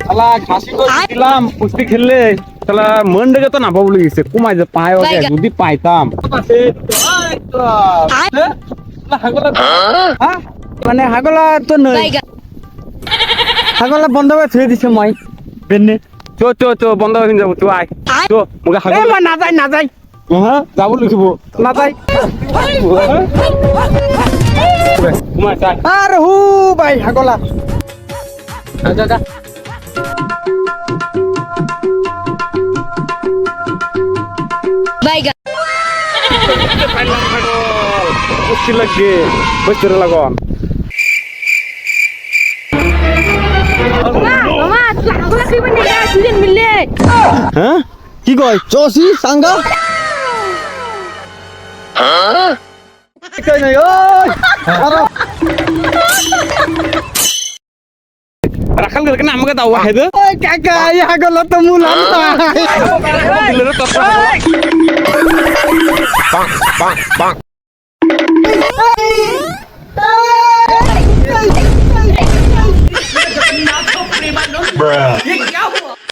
শালা খাসি করে দিলাম কুস্তি খেললে শালা মন ডেকে তো না বাবু লেগেছে কুমাই যে পায় ওকে যদি পাইতাম। হ্যাঁ? মানে হাগলা তো নই হাগলা বন্ধ করে থুয়ে দিছে মই। বেনে চো চো চো বন্ধ করে যাব তুই আয়। চো মুখে হাগলা না যাই না যাই হ্যাঁ? যাব লিখিব না যাই কুমাই চাই। আর হু ভাই হাগলা। যা যা জায়গা কুস্তি লাগে বুঝতে লাগন হ্যাঁ? কি কয়? চসি সাঙ্গা? কই নাই? ওই! রাখাল করে কেন আমাকে দাও হেদ ওই কাকা ইয়া গেল তো মুলাম বাং বাং বাং Bruh.